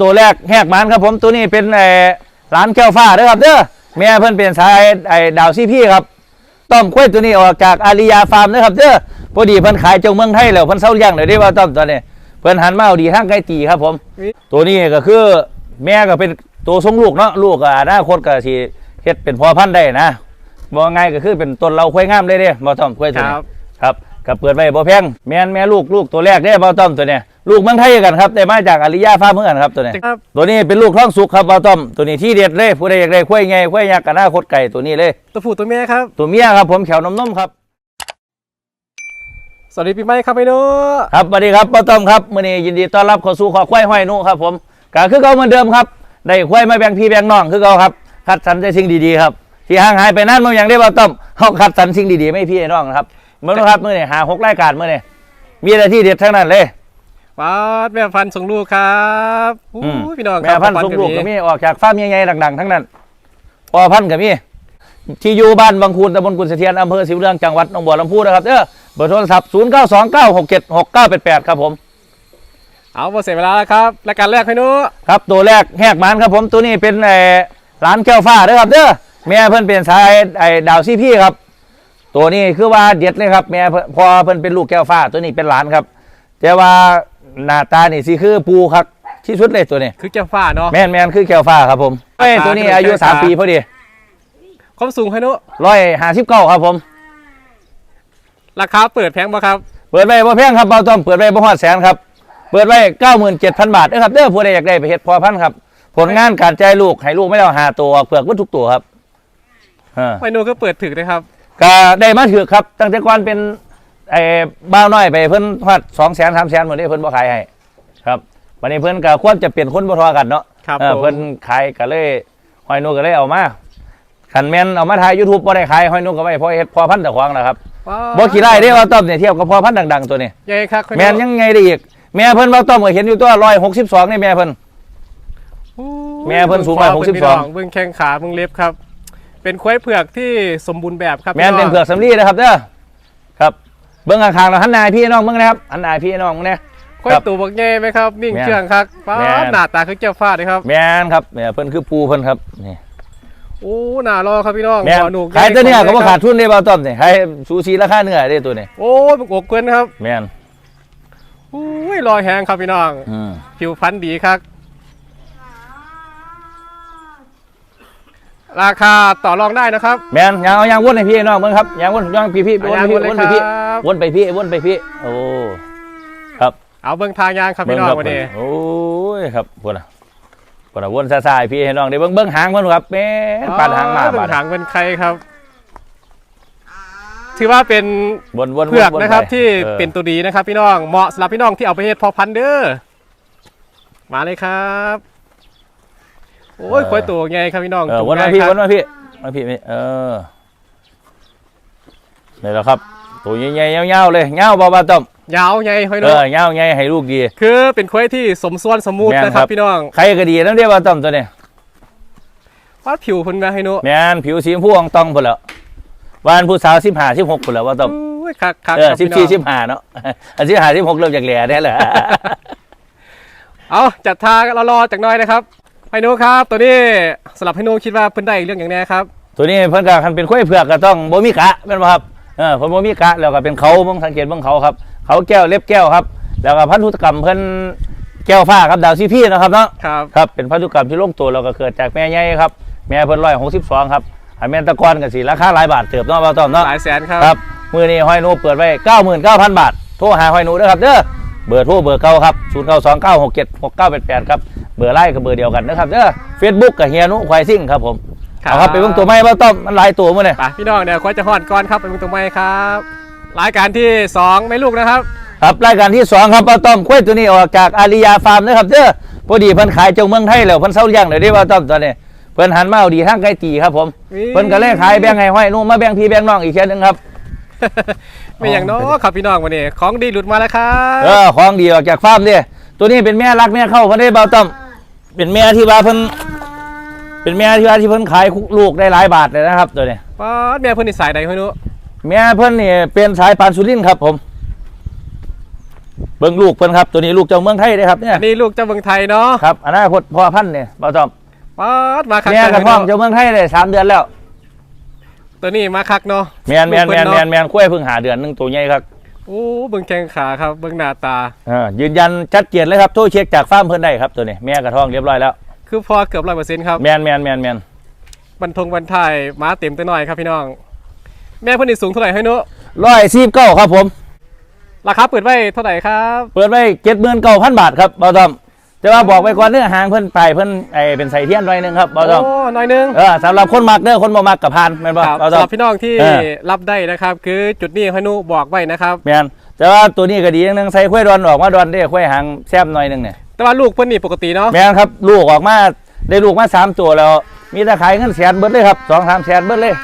ตัวแรกแหกมันครับผมตัวนี้เป็นไอ้ร้านแก้วฟ้าเด้อครับเด้อแม่เพิ่นเป็นสายไอ้ดาวซีพี่ครับต้อมกล้วยตัวนี้ออกจากอาริยาฟาร์มเด้อครับเด้อพอดีเพิ่นขายเจ้าเมืองไทยแล้วเพิ่นเซาเลี้ยงเลยเด้ว่าต้อมตัวนี้เพิ่นหันมาเอาดีทางไก่ตีครับผม ตัวนี้ก็คือแม่ก็เป็นตัวทรงลูกเนาะลูกก็อนาคตก็สิเฮ็ดเป็นพ่อพันธุ์ได้นะบ่ง่ายก็คือเป็นต้นเราควายงามเลยเด้บ่ต้อมควายตัวนี้ครับ ครับก็เปิดไว้บ่แพงแม่นแม่ลูกลูกตัวแรกเด้บ่ต้อมตัวเนี้ย ลูกเมืองไทยกันครับแต่มาจากอาริยาฟาร์มเหมือนกันครับตัวเนี้ยครับ ตัวนี้เป็นลูกท้องสุกครับบ่ต้อมตัวนี้ที่เด็ดเลยผู้ใดอยากได้ควายไงควายยักษ์อนาคตไก่ตัวนี้เลย ตัวผู้ตัวแม่ครับ ตัวเมียครับผมแขวนมนมๆครับสวัสดีปีใหม่ครับพี่นุครับสวัสดีครับป้าต้อมครับมื่อนี้ยินดีต้อนรับเข้าสู่ขอควายห้อยนุครับผมก็คือเก่าเหมือนเดิมครับได้ควายมาแบ่งพี่แบ่งน้องคือเก่าครับคัดสรรแต่สิ่งดีๆครับที่ห่างหายไปนานมาอย่างได้ป้าต้อมเขาคัดสรรสิ่งดีๆไม่พี่ให้น้องนะครับเมื่อนะครับมื่อนี้หาหกรายการมื่อนี้มีอะไรที่เด็ดทั้งนั้นเลย ป้าดแม่พันธุ์ส่งลูกครับอู้อืมพี่น้องคแม่รับพันธุ์พ่อสุกลูกก็มีมีออกจากฟาร์มใหญ่ๆดังๆ ทั้งนั้นพ่อพันธุ์ก็มีที่อยู่บ้านบางคูนตำบลกุนเสถียรอำเภอสิวเรืองจังหวัดหนองบัวลำพูนะครับเด้อเบอร์โทรศัพท์0 9 2 9 6 7 6 9 8 8 ครับผม เอาหมดเสียเวลาแล้วครับรายการแรกพี่นุครับตัวแรกแหกมันครับผมตัวนี้เป็นไอ้ร้านแก้วฟ้าเด้อครับเด้อแม่เพิ่นเป็นสายไอ้ดาวซีพี่ครับ ตัวนี้คือว่าเด็ดเลยครับแม่เพิ่นพอเพิ่นเป็นลูกแก้วฟ้าตัวนี้เป็นหลานครับ แต่ว่า หน้าตานี่สิคือปูครับที่สุดเลยตัวนี้ คือแก้วฟ้าเนาะ แม่นแม่นคือแก้วฟ้าครับผมเอ้ยตัวนี้อายุ3ปีพอดีความสูงพี่นุร้อยห้าสิบเก้าครับผม ราคาเปิดแพงป่ะครับ เปิดไว้บ่แพงครับเบาต้อมเปิดไว้บ่ฮอดแสนครับ เปิดไว้เก้าหมื่นเจ็ดพันบาทเด้อครับเด้อผู้ใดอยากได้ไปเฮ็ดพอพันธุ์ครับ ผลงานการใจายลูกให้ลูกไม่ได้เอาหาตัวเปลือกวัตทุกตัวครับอ่าพี่นุก็เปิดถึกนะครับ ก็ได้มาถือครับ ตั้งแต่ก่อนเป็น ไอ้บ้าวน้อยไปเพิ่นฮอดสองแสนสามแสนหมดนี้เพิ่นบ่ขายให้ครับวันนี้เพิ่นก็ควรจะเปลี่ยนคนบ่ทอกันเนาะครับเออผม เพิ่นขายก็เลยหอยนูก็เลยเอามาคันแม่นเอามาถ่าย YouTube บ่ได้ขายหอยนูก็ไว้เพราะเฮ็ดพอพันธุ์ตะควางนะครับว้าวบ่ขี้ไล่เด้ว่าต้อมเนี่ยเทียบกับพอพันธุ์ดังๆตัวนี้ ใหญ่ครับพี่นุแม่นยังไงได้อีก แม่เพิ่นว่าต้อมก็เห็นอยู่ตัว162นี่แม่เพิ่นอู้แม่เพิ่นสูงบิ่162คอเพิ่นพี่น้เบิ่งแข้งขาเบิ่งเล็บครับ เป็นควายเผือกที่สมบูรณ์แบบครับแม่นเป็นเผือกสำลีนะครับเด้อ ครับเบิ่งข้างๆแล้วหันหน้าให้พี่น้องเบิ่งนะครับหันหน้าให้พี่น้องเบิ่งนะควายครับตัวบักใหญ่ไหมครับ นิ่งแม่นเชื่องครับป้าแม่ดนหน้าตาคือแก้วฟ้าเลยครับ แม่นครับเนี่ยเพิ่นคือปูเพิ่นครับนี่โอ้หน้ารอครับพี่น้องแม่นหัวหนูขายตัวเนี้ยก็บ่คขารัดทุนได้บ่ต้อมนี่ขายซูชิราคาเนื้อได้ตัวนี้โอ้ยบักอกเกินครับแม่นโอ้ยรอยแหงครับพี่น้อง อืมผิวพรรณดีครับ ราคาต่อรองได้นะครับ แม่นยางเอายางวนให้พี่น้องเบิ่งครับยางวนยางพี่พี่วนไปพี่เอายางวนวนไปพี่เลยครับวนไปพี่วนไปพี่โอ้ครับเอาเบิ้งทางยางครับพี่น้องเบิ่วันนี้โอ้ยครับพุ่นน่ะพุ่นน่ะวนซ่าๆให้พี่ให้น้องได้เบิ่งเบิ่งหางเพิ่นครับแม่นปาดหางมาเบิ้ปาดงหางเป็นใครครับถือว่าเป็นวนวนวนเผือกวนนะครับไปที่ออเป็นตัวดีนะครับ พี่น้องเหมาะสำหรับพี่น้องที่เอาไปเฮ็ดพอพันธุ์เด้อมาเลยครับ โอ้ยควายตัวไงครับพี่น้องเออจุกวนมาง่ายพี่ควรับนมาพี่มาพี่เออนี่แหละครับ ตัวใหญ่ๆยาวๆเลยยาวบ่บ่ต้อมยาวไงพี่เอน้องอยาวใหญ่ให้ลูกดี คือเป็นควายที่สมส่วนสมูทแม่นนะคครัรับบพี่น้องใครก็ดีนำเด้บ่ต้อมตัวนี้ว่าผิวเพิ่นนะให้หนูแม่นผิวสีชมพูอ่องตองพุ่นแล้ววานผู้สาว15 16พุ่นแล้วบ่ต้อมโอ้ยคักคักเออครับสิบพี่สี่น้องสิบห้าเนาะอันสิบห้าสิบหกเริ่มจากแหล่ได้แหละเอาจัดทางรอๆจากหน้อยนะครับ ให้หนูครับตัวนี้สำหรับให้หนูคิดว่าเพิ่นได้อีกเรื่องอย่างแน่ครับตัวนี้เพิ่นก็คันเป็นข้อยเผือกก็ต้องบ่มีกะแม่นบ่ครับเออเพิ่นบ่มีกะแล้วก็เป็นเขาเบิ่งสังเกตเบิ่งเขาครับ เขาแก้วเล็บแก้วครับ แล้วก็พันธุกรรมเพิ่นแก้วฟ้าครับดาวซีพีนะครับเนาะครับครับเป็นพันธุกรรมที่ลงตัวแล้วก็เกิดจากแม่ใหญ่ครับแม่เพิ่น162ครับอันแม่นตะกอนก็สิราคาหลายบาทเติบเนาะบ่าวต้อมเนาะหลายแสนครับครับมื้อนี้ห้อยหนูเปิดไว้99,000 บาทโทรหาห้อยหนูเด้อครับเด้อเบอร์โทรเบอร์เก่าครับ0929676988ครับ เบอร์ไลน์ก็เบอร์เดียวกันนะครับเด้อ Facebook กับเฮียหนุควายซิ่งครับผมเอาครับไปเบิ่งตัวไม้บ่ต้อมมันหลายตัวมื้อนี้ไปพี่น้องเดี๋ยวควายจะหอดก่อนครับไปเบิ่งตัวไม้ครับรายการที่สองแม่ลูกนะครับครับรายการที่สองครับบ่ต้อมควายตัวนี้ออกจากอาริยาฟาร์มนะครับเด้อพอดีเพิ่นขายเจ้าเมืองไทยแล้วเพิ่นเซาเลี้ยงเลยเด้บ่ต้อมตอนนี้เพิ่นหันมาเอาดีทางไก่ตีครับผมนี่เพิ่นก็เลยขายแบ่งให้ห้อยหนูมาแบ่งพี่แบ่งน้องอีกแค่นึงครับไม่อย่างน้อครับพี่น้องวันนี้ของดีหลุดมาแล้วครับเออของดีออกจากฟาร์มเด้ตัวนี้เป็นแม่รักแม่เข้าเพิ่นได้บ่ต้อม เป็นแม่ที่ว่าเพิ่นเป็นแม่ที่ว่าที่เพิ่นขายลูกได้หลายบาทเลยนะครับ ตัวนี้ป้าดแม่เพิ่นนี่สายใดไม่รู้แม่เพิ่นนี่เป็นสายปานสุรินทร์ครับ ผม เบิ่งลูกเพิ่นครับ ตัวนี้ลูกเจ้าเมืองไทยเด้ครับเนี่ยอันนี้ลูกเจ้าเมืองไทยเนาะครับอนาคตพ่อพันธุ์เนี่ยบ่ต้อมป๊าดมาคักแม่กระท้องเนาะเจ้าเมืองไทยได้สามเดือนแล้ว ตัวนี้มาคักเนาะแมนแมนแมนแมนแมนคุ้ยเพิ่งหาเดือนหนึงตัวใหญ่ครับ โอ้เบิ่งแข้งขาครับเบิ่งหน้าตาเออยืนยันชัดเจนเลยครับโทรเช็คจากฟาร์มเพิ่นได้ครับตัวนี้แม่กระท้องเรียบร้อยแล้วคือพอเกือบร้อยเปอร์เซ็นต์ครับแมนแมนแมนแมนบรรทงบรรทายม้าเต็มตัวหน่อยครับพี่น้อง แม่เพิ่นนี่สูงเท่าไหร่ให้นุร้อยสิบเก้าครับผม ราคาเปิดไว้เท่าไหร่ครับ เปิดไว้เจ็ดหมื่นเก้าพันบาทครับบ่ต้อม แต่ว่าบอกไปก่อนเนื้อหางเพิ่นไปเพิ่นไอเป็นใส่เทียนหน่อยหนึงครับบ่ต้อมโอ้น้อยหนึงเออสำหรับคนมักเด้อคนบ่มักกับพานแม่นบ่ครับบ่สำต้อหมรับพี่น้องที่เออรับได้นะครับ คือจุดนี้ให้นุบอกไว้นะครับแมนแต่ว่าตัวนี้ก็ดีอย่างหนึงใส่คุ้ยดอนออกมาดอนได้คุ้ยหางแซมหน่อยหนึงเนี่ยแต่ว่าลูกเพิ่นนี่ปกติเนาะแมนครับลูกออกมาได้ลูกมาสามตัวแล้ว มีแต่ขายเงินแสนเบิดเลยครับสองสามแสนเบิดเลย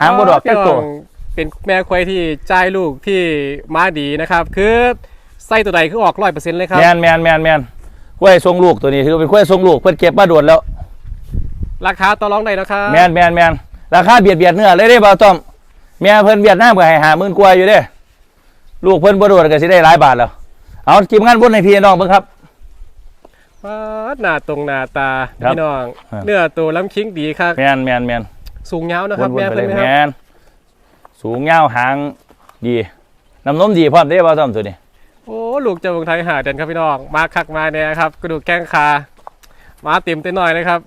หางบ่ดอกแค่ตัวพี่น้องเป็นแม่ควายที่จ่ายลูกที่ม้าดีนะครับ คือไส้ตัวใดคือออกร้อยเปอร์เซ็นต์เลยครับแมนแมนแมนแมน กล้วยทรงลูกตัวนี้ถือเป็นกล้วยทรงลูกเพิ่นเก็บมาด่วนแล้ว ราคาต่อรองได้นะครับแมนแมนแมนราคาเบียดเบียดเนื้อเลยเด้บ่าวต้อมแม่เพิ่นเวียดนามก็ให้หาหมื่นกว่าอยู่เด้ ลูกเพิ่นบ่โดดก็สิได้หลายบาทแล้ว เอาทีมงานบนให้พี่น้องเบิ่งครับป๊าดหน้าตรงหน้าตาครับพี่น้องครับเนื้อตัวล้ำคิงดีครับแมนแมนแมนสูงยาวนะวครับนแม่ๆไปเพิ่เลนยนะแมครับนสูงยาวหางดีน้ำนมดีพร้อมเด้บ่าวต้อมตัวนี้โอ้ลูกเจ้าเมืองไทยหาเด่นครับพี่น้อง มาคักมาเนี่ยครับกระดูกแข้งขามาเต็มเต็มหน่อยเลยครับ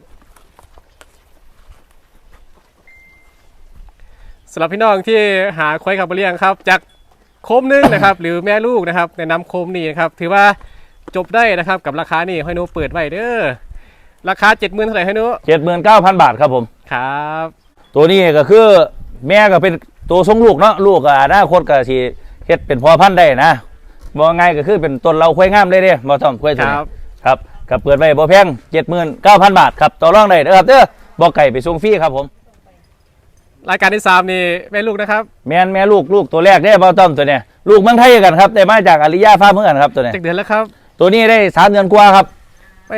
สำหรับพี่น้องที่หาควายขับเลี้ยงครับ จากโคมหนึงนะครับ หรือแม่ลูกนะครับแนะนำโคมนี้นะครับ ถือว่าจบได้นะครับกับราคานี่ให้หนูเปิดไว้เด้อราคาเจ็ดหมื่นเท่าไหร่ให้หนู79,000บาทครับผม ครับ ตัวนี้ก็คือแม่ก็เป็นตัวทรงลูกเนาะลูกก็อนาคตก็สิเฮ็ดเป็นพ่อพันธุ์ได้นะ บ่ง่ายก็คือเป็นต้นเราควายงามเลยเด้บ่ต้องควายคตัวนี้รับ ครับก็เปิดไว้บ่แพง79,000 บาทครับต่อรองได้เด้อครับเด้อบ่ไก่ไปส่งฟรีครับผม รายการที่สามนี่แม่ลูกนะครับแม่นแม่ลูกลูกตัวแรกเด้บ่ต้อมตัวเนี้ยลูกเมืองไทยกันครับได้มาจากอาริยาฟาร์มเมืองครับตัวเนี้ยเจ็ดเดือนแล้วครับตัวนี้ได้สามเดือนกว่าครับไป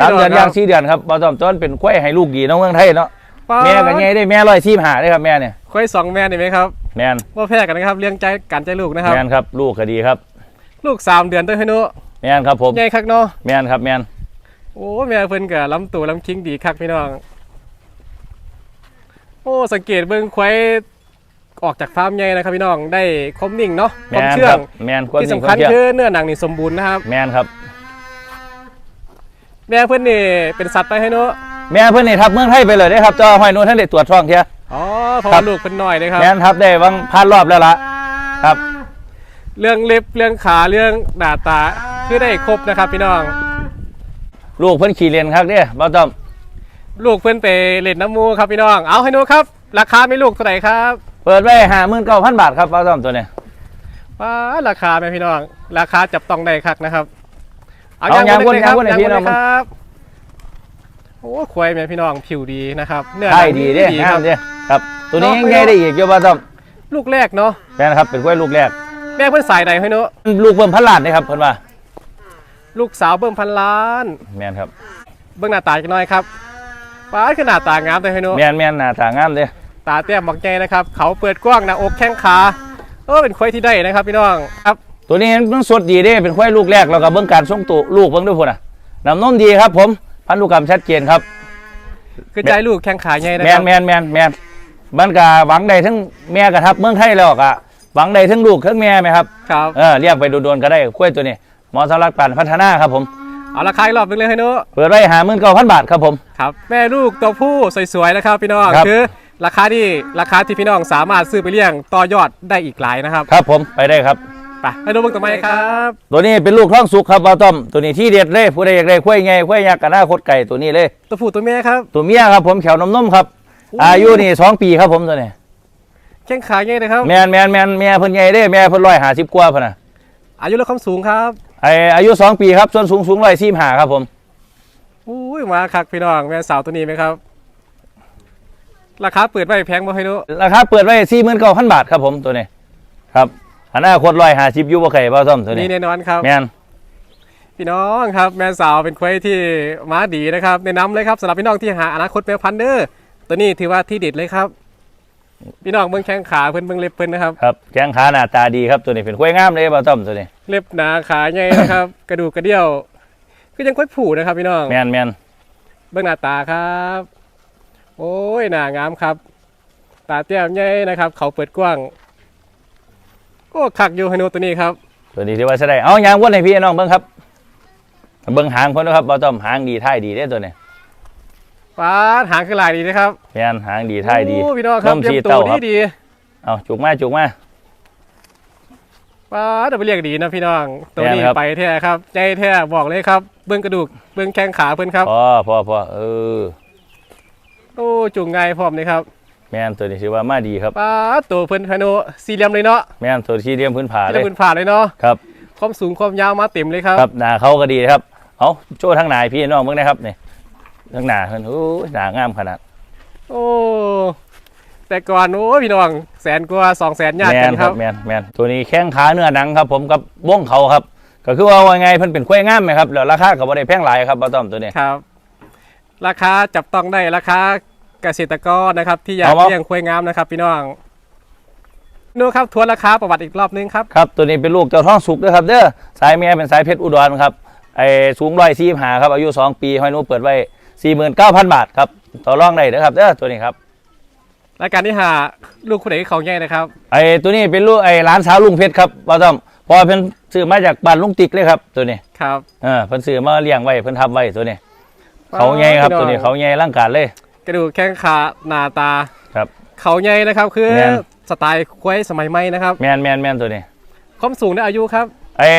สามเดือนพี่ย่างครับสี่เดือนครับบ่ต้อมต้นเป็นควายให้ลูกดีเน้องเมืองไทยเนาะป๊าดแม่ก็ใหญ่ได้แม่145ได้ครับแม่เนี่ยควายสองแม่นี่ไหมครับแม่นว่าแพ้กันนะครับเลี้ยงใจการใจลูกนะครับแม่นครับ ลูกก็ดีครับ ลูกสามเดือนด้วยให้หนุแม่นครับผมใหญ่คักเนาะแม่นครับแม่นโอ้แม่เพิ่นกับลำตัวลำคิงดีคักพี่น้องโอ้สังเกตเบิ่งควายออกจากฟาร์มใหญ่นะครับพี่น้องได้คมนิ่งเนาะคแม่มนเชื่อครังบแม่นความที่จริงสำคคัวาญมเชื่อคือเนื้อหนังนี่สมบูรณ์นะครับ แม่นครับ แม่เพิ่นนี่เป็นสัตว์ไปให้หนุแม่เพิ่นนี่ทับเมืองไทยไปเลยได้อครับเจ้าห้อยนูนท่านได้ตรวจท้องเทียอ๋อเพราะครัว่าบลูกเป็นน้อยเลยครับแม่นทับได้วังผ่านรอบแล้วล่ะครับ เรื่องเล็บเรื่องขาเรื่องหน้าตาคือได้ครบนะครับพี่น้อง ลูกเพิ่นขี่เรียนครับเด้อบ่ต้อมลูกเพิ่นไปเล่นน้ำมูครับพี่น้อง เอาให้หนุครับ ราคาไม่ลูกเท่าไหร่ครับ เปิดไว้59,000บาทครับบ่ต้อมตัวนี้ว้าราคาไหมพี่น้อง ราคาจับต้องได้คักนะครับ เอาย่ยางวนเลยยางวนให้ย่พี่น้องเลยครับโอ้ควายแม่พี่น้องผิวดีนะครับ เนื้อใช่หนังดีเด้องาครัมบเด้อครับ ตัวนี้น้องยังใหญ่ได้อีกอยู่บ่ต้อมลูกแรกเนาะแม่นครับเป็นกล้วยลูกแรก แม่เพิ่นสายใดให้เนาะลูกเบิ่มพันล้านเด้ครับเพิ่นว่าลูกสาวเบิ่มพันล้าน แม่นครับเบิ่งหน้าตาจักหน่อยครับป้าดคือหน้าตางามเลยให้เนาะแม่นแม่นหน้าตางามเด้อตาเตี้ยมหมอกใหญ่นะครับ เขาเปิดกว้างหน้าอกแข้งขาเออเป็นควายที่ได้นะครับพี่น้องครับตัวนี้มันสดดีเด้เป็นกล้วยลูกแรกแล้วก็เบิ่งการทรงตัวลูกเบิ่งด้วยพุ่นน่ะน้ำนมดีครับ ผมพันธุกรรมชัดเจนครับ คือใจลูกแข้งขาใหญ่นะแมคนรับแมนแมนแมนมันก็หวังได้ทั้งแม่กระทับเมืองไทยแล้วก็ หวังได้ทั้งลูกทั้งแม่ไหมครับครับเออเรียกไปโดนๆก็ได้กล้วยตัวนี้เหมอสำหรับการพัฒนาครับผมเอาราคาอีกรอบหนึงเลยให้เนาะเปิดไว้หาหมื่นเก้าพันบาทครับผมครับแม่ลูกตัวผู้สวยๆนะครับพี่น้องครับคือราคาที่ราคาที่พี่น้องสามารถซื้อไปเลี้ยงต่อยอดได้อีกหลายนะครับ ครับผมไปได้ครับไปไปดูเบิ่งต่อไปครับ ตัวนี้เป็นลูกท้องสุกครับบาต้อมตัวนี้ที่เด็ดเลยผู้ใดอยากได้กล้วยไงกล้วยยักษ์กับหน้าคดไก่ตัวนี้เลย ตัวผู้ตัวแม่ครับตัวเมียครับผมแขวนมนมๆครับโอ้อายุนี่สองปีครับผมตัวนี้ แข้งขาใหญ่เลยครับ แมนแมนแมนแม่เพิ่นใหญ่เด้ แม่เพิ่นร้อยหาสิบกว่าพนนะอายุและความสูงครับไออายุสองปีครับส่วนสูงสูงร้อยสี่หาครับผมอุ้ยมาคักพี่น้องแม่สาวตัวนี้ไหมครับ ราคาเปิดไว้แพงบ่ให้รู้ราคาเปิดไว้สี่หมื่นเก้าพันบาทครับผมตัวนี้ ครับอนาคตร้อยหาสิบยูบ่ไก่บ่ต้อมตัวนี่นี้แน่นอนครับ แมนพี่น้องครับแม่สาวเป็นควายที่ม้าดีนะครับแนะนำเลยครับสำหรับพี่น้องที่หาอนาคตแม่พันธุ์เด้อตัวนี้ถือว่าที่เด็ดเลยครับ พี่น้องเบิ่งแข้งขาเพิ่นเบิ่งเล็บเพิ่นนะครับ ครับแข้งขาหน้าตาดีครับตัวนี้เป็นกล้วยงามเลยบ่ต้อมตัวนี้ เล็บหนาขาใหญ่นะครับ กระดูกกระเดี่ยวคือยังค่อยผูนะครับพี่น้องแมนแมนเบื้องหน้าตาครับ โอ้ยหน้างามครับ ตาเตี้ยมใหญ่นะครับ เขาเปิดกว้างโอ้คักอยู่ไฮโนตัวนี้ครับ ตัวนี้ที่ว่าใช้ได้เอายางวนให้พี่น้องเบิ่งครับเบิ่งหางเพิ่นนะครับบ่ต้อมหางดีท้ายดีเด้อตัวนี้ ฟ้าดหางขึ้นลายดีนะครับแมนหางดีท้ายดีโอ้พี่น้องครับนมเตรีสียมตัเต้าวคดีรับดีเอาจุกมาจุกมาฟ้าดเอาไปเรียกดีนะพี่น้อง ตัวนี้แม่นครับไปแท้ครับ ใจแท้บอกเลยครับ เบื้องกระดูกเบื้องแข้งขาเพิ่นครับพอพอพอเออโอ้จุงไงพร้อมเลยครับ แมนตัวนี้ถือว่ามาดีครับฟ้าดตัวเพิ่นไฮโนสี่เหลี่ยมเลยเนาะแมนตัวที่เรียมพื้นผาที่เลได้ยพื้นผ่านเลยเนาะครับความสูงความยาวมาเต็มเลยครับครับหน้าเขาก็ดีครับเอาโจ้ทั้งหน้าให้พี่น้องเบิ่งนะครับนี่ ทั้งหน้าเพิ่นโอ้ยหน้างามขนาดโอ้แต่ก่อนโอ้ยพี่น้องแสนกว่าสองแสนญาติแมกันนคครัรับบแมนแมนตัวนี้แข้งขาเนื้อหนังครับ ผมกับบ้งเขาครับ ก็คือว่าว่าไงเพิ่นเป็นกล้วยงามไหมครับแล้วราคาก็บ่ได้แพงหลายครับบ่ต้อมตัวนี้ ครับ ราคาจับต้องได้ราคาเกษตรกรนะครับ ที่อยากเอามา เลี้ยงควายงามนะครับ พี่น้องนู่นครับทวนราคาประวัติอีกรอบนึงครับ ครับตัวนี้เป็นลูกเจ้าท้องสุกนะครับเด้อสายแม่เป็นสายเพชรอุดรครับไอ้สูงร้อยสี่หาครับอายุสองปีห้อยหนูเปิดไว้ สี่หมื่นเก้าพันบาทครับต่อรองได้นะครับเด้อตัวนี้ครับรายการที่หาลูกคุณเอกเขาใหญ่นะครับไอ้ตัวนี้เป็นลูกไอ้หลานสาวลุงเพชรครับบ่ต้อมเพอเพิ่นซื้อมาจากบ้านลุงติ๊กเลยครับตัวนี้ครับเออเพิ่นซื้อมาเลี้ยงไว้เพิ่นทำไว้ตัวนี้ เขาใหญ่ครับตัวนี้เขาใหญ่ร่างกายเลย กระดูกแข้งขาหน้าตาครับ เขาใหญ่นะครับคือแม่นสไตล์ควายสมัยใหม่นะครับแมนแมนแมนตัวนี้ความสูงในอายุครับไอ้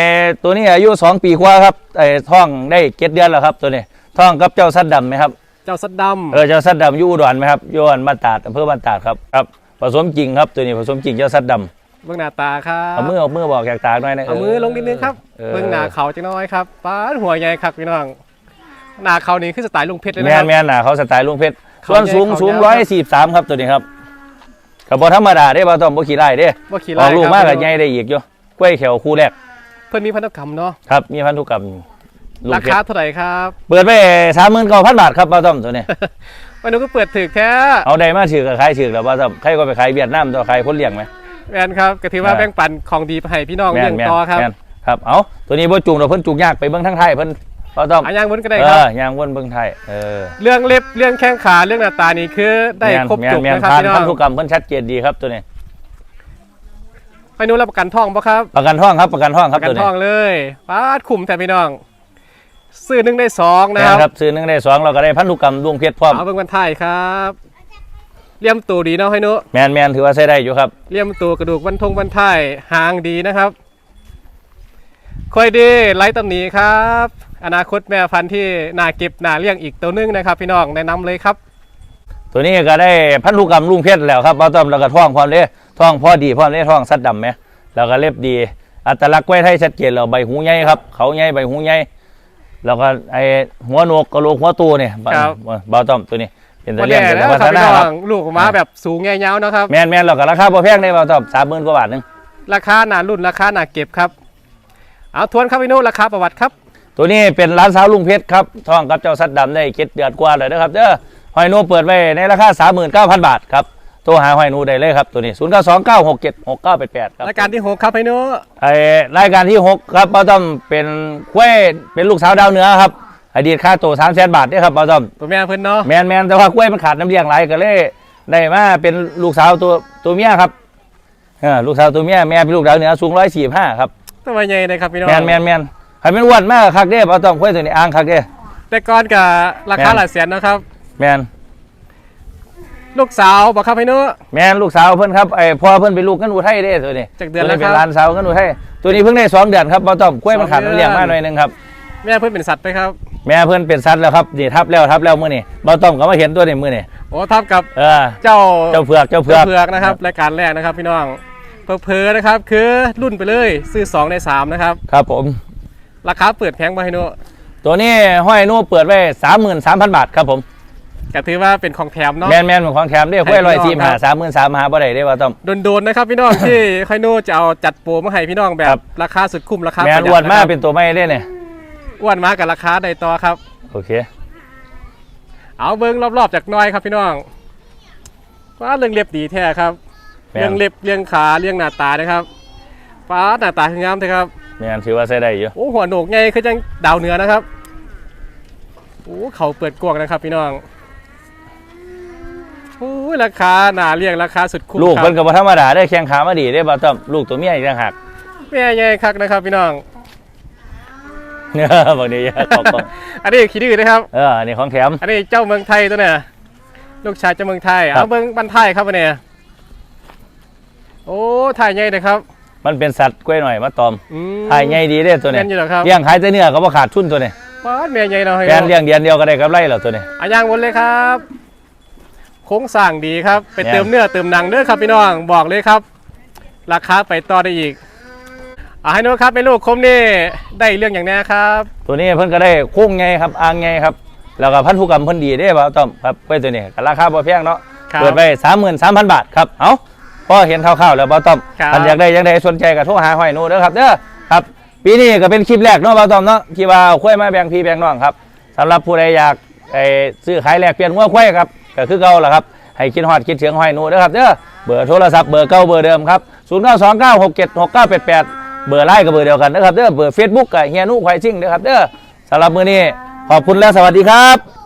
ตัวนี้อายุสองปีกว่าครับไอ้ท้องได้เจ็ดเดือนแล้วครับตัวนี้ ท้องกับเจ้าสัตว์ดำไหมครับ เจ้าสัดดำเออเจ้าสัตว์ดำอยู่อุดรไหมครับอยู่อันบ้านตาดอำเภอบ้านตาดครับครับผสมจริงครับตัวนี้ผสมจริงเจ้าสัตว์ดเบื้องหน้าตาครัำบเอามือเอามือบอกแกกตาหน่อยนะเอามือลงนิดนึงครับออเบื้องหน้าเขาจังน้อยครับป้าดหัวใหญ่ครับพี่น้องหน้าเขานี่คือสไตล์ลุงเพชรเลยแมนะครันบแมนน่ะเขาสไตล์ลุงเพชรเขาส่วนสูงใหญ่เขาสูงยาวร้อยครับสี่สามครับตัวนี้ครับกับบธรรมดาได้บ่ต้องบ่ขี่ไล่เด้ว่าขี่อไล่อกลูกครับมากกับใหญ่ได้อีกอยู่กล้วยเขียวคู่แรก เพิ่นมีพันธุกรรมเนาะครับมีพันธุกรรม ลุงราเพคาชรเท่าไหร่ครับเปิดไปสามหมื่นเก้าพันบาทครับบ่ต้อมตัวนี้วันนี้ก็เปิดถึกแท้เอาได้มาถือกับใครถือแล้วบ่ต้อมใครก็ไปขายเวียดนามตัวใครพ้นเลี้ยงไหม แมนครับก็ถือว่าอ่าแบ่งปันของดีไปให้พี่น้องแม่เลี้ยนงแม่นต่อครับแม่นครับ เอาตัวนี้บ่จูงเราเพิ่นจูงยากไปเบิ่งทางไทยเพิ่นบ่ต้อมอาย่างบนก็ได้เอครับ อย่างวนเบิ่งไทยเออเรื่องเล็บเรื่องแข้งขาเรื่องหน้าตานี่คือได้ครบจบแม่นนะครับผ่านพี่น้อพังนธุกรรมเพิ่นชัดเจนดีครับตัวนี้ ไปนู้นรับประกันท่องปะครับประกันห้องครับประกันห้องคปรับระกันตัวนี้ท่องเลยป้าดคุ้มแต่พี่น้อง ซื้อหนึ่งได้สองนะแม่คนรับครับซื้อหนึ่งได้สองเราก็ได้พันธุกรรมดวงเพชรพร้อมเอาเบิ่งวันไทายครับเลี่ยมตัวดีเนาะให้นุแมนแมนถือว่าใช้ได้อยู่ครับเลี่ยมตัวกระดูกวันทงวันไทายหางดีนะครับค่อยดีไล่ตำหนีครับ อนาคตแม่พันธุ์ที่น่าเก็บน่าเลี้ยงอีกตัวหนึงนะครับ พี่น้องแนะนำเลยครับ ตัวนี้ก็ได้พันธุกรรมลุงเพชรแล้วครับบ่ต้อมแล้วก็ท้องพร้อมเลยท้องพอดีพร้อมเลยท้องสัตว์ดำไหมแล้วก็เล็บดี อัตลักษณ์กล้วยไทยชัดเจนแล้วใบหูใหญ่ครับเขาใหญ่ใบหูใหญ่ แล้วก็ไอหัวโหนกกระโหลกหัวตูเนี่ยครับบ่ต้อมตัวนี้เป็นตะวันเลียนี้งเป็นแล้วพัคฒรับพี่นาน้คอรับงลูกออกมาแบบสูงแง่เงานะครับ แมนแมนเราก็ราคาบ่แพงได้บ่ต้อมสามหมื่นกว่าบาทหนึงราคาหนารุ่นราคาหนาเก็บครับ เอาทวนครับพี่นุราคาประวัติครับ ตัวนี้เป็นร้านสาวลุงเพชรครับทองกับเจ้าสัตว์ดำได้เจ็ดเดือนกว่าเลยนะครับเด้อหอยนูเปิดไว้ในราคา39,000บาทครับ โทรหาหอยนูได้เลยครับตัวนี้0 9 2 9 6 7 6 9 8 8ครับรายการที่หกครับพี่นุไอ้รายการที่6ครับป้าต้อมเป็นคุ้วยเป็นลูกสาวดาวเหนือครับอดีตค่าตัว3 0 0 0 0บาทเด้อครับป้าต้อมตัวแม่เพิ่นเนาะแมนแมนแต่ว่าคุ้วยมันขาดน้ำเลี้ยงหลายก็เลยได้มาเป็นลูกสาวตัวตัวเมียครับเออลูกสาวตัวเมียแม่เป็นลูกดาวเหนือสูง145ครับตัวใหญ่เลยครับพี่น้องแมนแมนแมนให้มันอ้วนมากคักเด้อป้าต้อมคุ้วยตัวนี้อ่างคักเด้อแต่ก่อนกับราคาแม่นหลายแสนนะครับ แมน ลูกสาวบอกครับพี่นุแม่นลูกสาวเพิ่นครับไอ้พ่อเพิ่นเป็นลูกกันอุทัยเด้ตัวนี้จากเดือนแล้วตัวเป็นครับหลานสาวกันอุทัยตัวนี้เพิ่งได้สองเดือนครับบ่ต้องกล้วยมันขาดสองน้ำเดือนเลี้ยงมาหน่อยหนึงครับแม่เพิ่นเป็นสัตว์ไปครับแม่เพิ่นเป็นสัตว์แล้วครับนี่ทับแล้วทับแล้วมื้อนี้บ่ต้องก็มาเห็นตัวนี้มื้อนี้โอ้ทับกับเออเจ้าเจ้าเผือกเจ้าเผือก เผือกนะครับรายการแรกนะครับพี่น้องเพอๆนะครับคือรุ่นไปเลยซื้อ2ใน3นะครับครับผม ราคาเปิดแพงบ่ให้นุตัวนี้ห้อยนู่เปิดไว้33,000บาทครับผม ก็ถือว่าเป็นของแถมเนาะ แม่นแม่นของของแถมเด้ห้อยให้พี่น้องครับ145 33,000หาบ่ได้เด้บ่ต้องโดนๆนะครับพี่น้อง ที่ค่อยนุจะเอาจัดโปรมาให้พี่น้องแบครับ บ ราคาสุดคุ้มราคาแม่ปนระหยัดอ้วนมาะครับเป็นตัวไม่ได้เนี่ยอ้วนมากับราคาใดต่อครับ โอเค เอาเบิ้งรอบๆจากหน้อยครับพี่น้องฟ้าเรื่องเล็บดีแท้ครับ แม่เรื่องนเล็บเรื่องขาเรื่องหน้าตานะครับฟ้าหน้าตาคืองามเลยครับ แม่นถือว่าใช้ได้อยู่โอ้หัวโหนกไงคือจังดาวเหนือนะครับโอ้เขาเปิดกว้างนะครับพี่น้อง โอ้ยราคาหนาเรียงราคาสุดคุ้มลูกครัเพิ่บนก็บ่ธรรมดาได้แข้งขามาดีได้บ่ต้อมลูกตัวเมียอีกต่างหาก แม่ใหญ่คักนะครับพี่น้องเออบางทีอยากออกกล้องอันนี้ขี้ดื้อนะครับ เอออันนี้ของแถม อันนี้เจ้าเมืองไทยตัวเนี่ยลูกชายเจ้าเมืองไทยครัเอาบเมืองบ้านไทยครับวันนี้โอ้ถ่ายใหญ่นะครับมันเป็นสัตว์กล้วยหน่อยมาตอมอืมถ่ายใหญ่ดีเด้ตัวนี้แม่นอยู่เหรอครับเลี้ยงขายแต่เนื้อก็บ่ขาดทุนตัวนี้ป้าดแม่ใหญ่เนาะให้แฟนเลี้ยงเดือนเดียวก็ได้กำไรแล้วตัวนี้อาย่างวนเลยครับ โค้งสร้างดีครับ ไปแม่นเติมเนื้อเติมหนังเด้อครับพี่น้องบอกเลยครับ ราคาไปต่อได้อีกอ่าให้นู้ครับเป็นลูกคมนี่ได้เรื่องอย่างแน่ครับ ตัวนี้เพิ่นก็ได้โค้งไงครับอ่างไงครับ แล้วก็พันธุกรรมเพิ่นดีเด้บ่าวต้อมครับกล้วยตัวนี้ก็ราคาบ่แพงเนาะครับเปิดไป33,000บาทครับเอ้าพอเห็นคร่าวๆแล้วบ่าวต้อมครับท่านอยากได้ยังไดสนใจก็โทรหาห้อยหนูเด้อครับเด้อครับปีนี้ก็เป็นคลิปแรกเนาะบ่าวต้อมเนาะที่ว่าเอากล้วยมาแบ่งพี่แบ่งน้องครับสำหรับผู้ใดอยากไอ้ซื้อขายแลกเปลี่ยนงัวควายครับ ก็คือเก่าล่ะครับ ให้คิดฮอดคิดถึงห้อยหนูเด้อครับเด้อเบอร์โทรศัพท์เบอร์เก่าเบอร์เดิมครับ0929676988 เบอร์ไลน์กับเบอร์เดียวกันนะครับเด้อเบอร์ Facebook กับเฮียนุควายซิ่งนะครับเด้อสำหรับมื้อนี้ขอบคุณและสวัสดีครับ